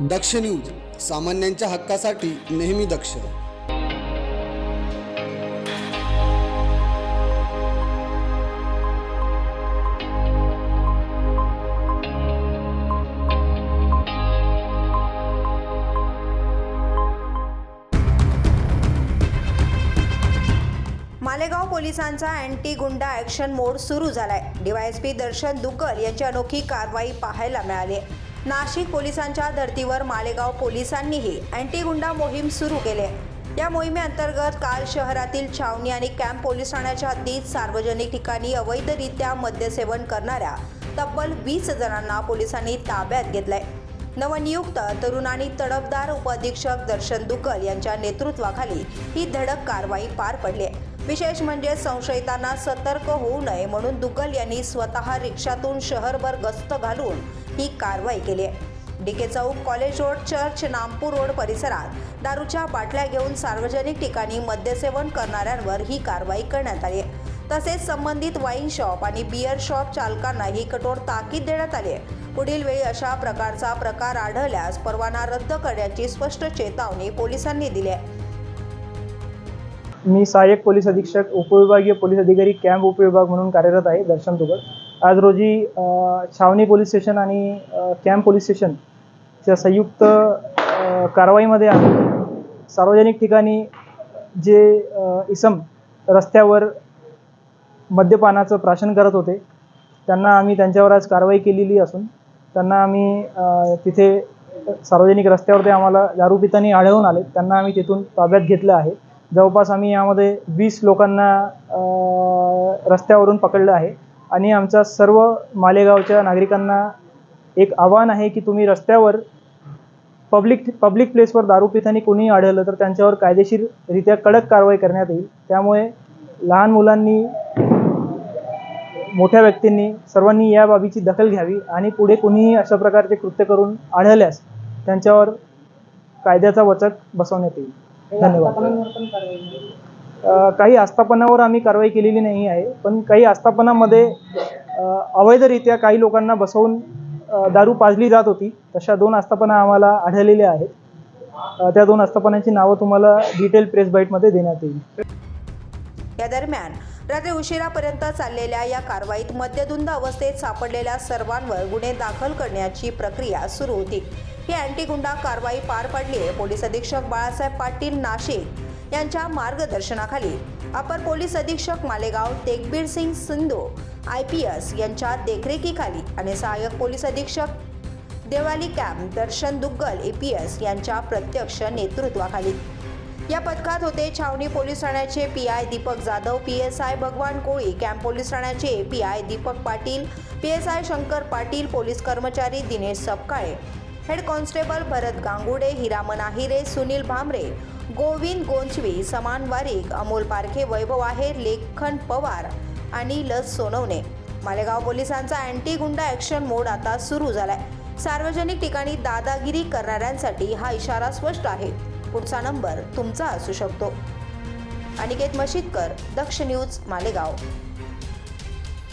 दक्ष news सामान्यांच्या हक्कासाठी नेहमी दक्ष. मालेगाव पोलिसांचा अँटी गुंडा ॲक्शन मोड सुरू झालाय. डीवायएसपी दर्शन दुकर यांची अनोखी कारवाई पाहायला मिळाली नाशिक पोलिसांच्या धर्तीवर मालेगाव पोलिसांनीही अँटी गुंडा मोहीम सुरू केली आहे. या मोहिमेअंतर्गत काल शहरातील छावणी आणि कॅम्प पोलीस ठाण्याच्या हद्दीत सार्वजनिक ठिकाणी अवैधरित्या मद्यसेवन करणाऱ्या तब्बल वीस जणांना पोलिसांनी ताब्यात घेतलंय. नवनियुक्त तरुण आणि तडफदार उपअधीक्षक दर्शन दुकल यांच्या नेतृत्वाखाली ही धडक कारवाई पार पडली आहे. विशेष म्हणजे संशयितांना सतर्क होऊ नये म्हणून दुग्गल यांनी स्वतः रिक्षातून शहरभर गस्त घालून ही कारवाई केली आहे. डीके चौक college road church Nampur road परिसरात दारूच्या बाटल्या घेऊन सार्वजनिक ठिकाणी मद्यसेवन करणाऱ्यांवर ही कारवाई करण्यात आली आहे. तसेच संबंधित वाईन शॉप आणि बियर शॉप चालकांना ही कठोर ताकीद देण्यात आली आहे. पुढील वेळी अशा प्रकारचा प्रकार आढळल्यास परवाना रद्द करण्याची स्पष्ट चेतावणी पोलिसांनी दिली आहे. मी सहाय्यक पोलीस अधीक्षक उपविभागीय पोलीस अधिकारी कॅम्प उपविभाग म्हणून कार्यरत आहे दर्शन तुगड आज रोजी छावणी पोलीस स्टेशन आणि कॅम्प पोलीस स्टेशनच्या संयुक्त कारवाईमध्ये आम्ही सार्वजनिक ठिकाणी जे इसम रस्त्यावर मद्यपानाचं प्राशन करत होते त्यांना आम्ही त्यांच्यावर आज कारवाई केलेली असून त्यांना आम्ही तिथे सार्वजनिक रस्त्यावर ते आम्हाला दारू पितानी आढळून आले. त्यांना आम्ही तिथून ताब्यात घेतलं आहे. जवळपास आम्ही यामध्ये वीस लोकांना रस्त्यावरून पकडलं आहे. आणि आमचा सर्व मालेगावच्या नागरिकांना एक आव्हान आहे की तुम्ही रस्त्यावर पब्लिक पब्लिक प्लेसवर दारू पितानी कोणी आढळलं तर त्यांच्यावर कायदेशीररित्या कडक कारवाई करण्यात येईल. त्यामुळे लहान मुलांनी मोठ्या व्यक्तींनी सर्वांनी या बाबीची दखल घ्यावी आणि पुढे कोणीही अशा प्रकारचे कृत्य करून आढळल्यास त्यांच्यावर कायद्याचा वचक बसवण्यात येईल. धन्यवाद. अ, काही आस्थापनावर आम्ही कारवाई केलेली नाही आहे पण काही आस्थापनामध्ये अवैधरित्या काही लोकांना बसवून दारू पाजली जात होती. तशा दोन आस्थापना आम्हाला आढळलेल्या आहेत. त्या दोन आस्थापनांची नावं तुम्हाला डिटेल प्रेस बाईटमध्ये देण्यात येईल. या दरम्यान रात्री उशिरापर्यंत चाललेल्या या कारवाईत मद्यधुंद अवस्थेत सापडलेल्या सर्वांवर गुन्हे दाखल करण्याची प्रक्रिया सुरू होती. ही अँटी गुंडा कारवाई पार पडली आहे. पोलीस अधीक्षक बाळासाहेब पाटील नाशिक यांच्या मार्गदर्शनाखाली. अपर पोलीस अधीक्षक Malegaon Tegbir Singh Sindhu I P S यांच्या देखरेखीखाली आणि सहाय्यक पोलीस अधीक्षक Devali camp Darshan Duggal A P S यांच्या प्रत्यक्ष नेतृत्वाखाली. या पथकात होते छावणी पोलीस ठाण्याचे P I Deepak Jadhav P S I Bhagwan Koli camp police ठाण्याचे P I Deepak Patil P S I Shankar Patil police कर्मचारी दिनेश सपकाळे हेड कॉन्स्टेबल भरत गांगुडे हिरामन आहिरे सुनील भामरे गोविंद गोंचवी समान वारीक अमोल पारखे वैभव आहेर लेखन पवार आणि लस सोनवणे. मालेगाव पोलिसांचा अँटी गुंडा ॲक्शन मोड आता सुरू झालाय. सार्वजनिक ठिकाणी दादागिरी करणाऱ्यांसाठी हा इशारा स्पष्ट आहे. पुढचा नंबर तुमचा असू शकतो. अनिकेत मशिदकर दक्ष न्यूज मालेगाव.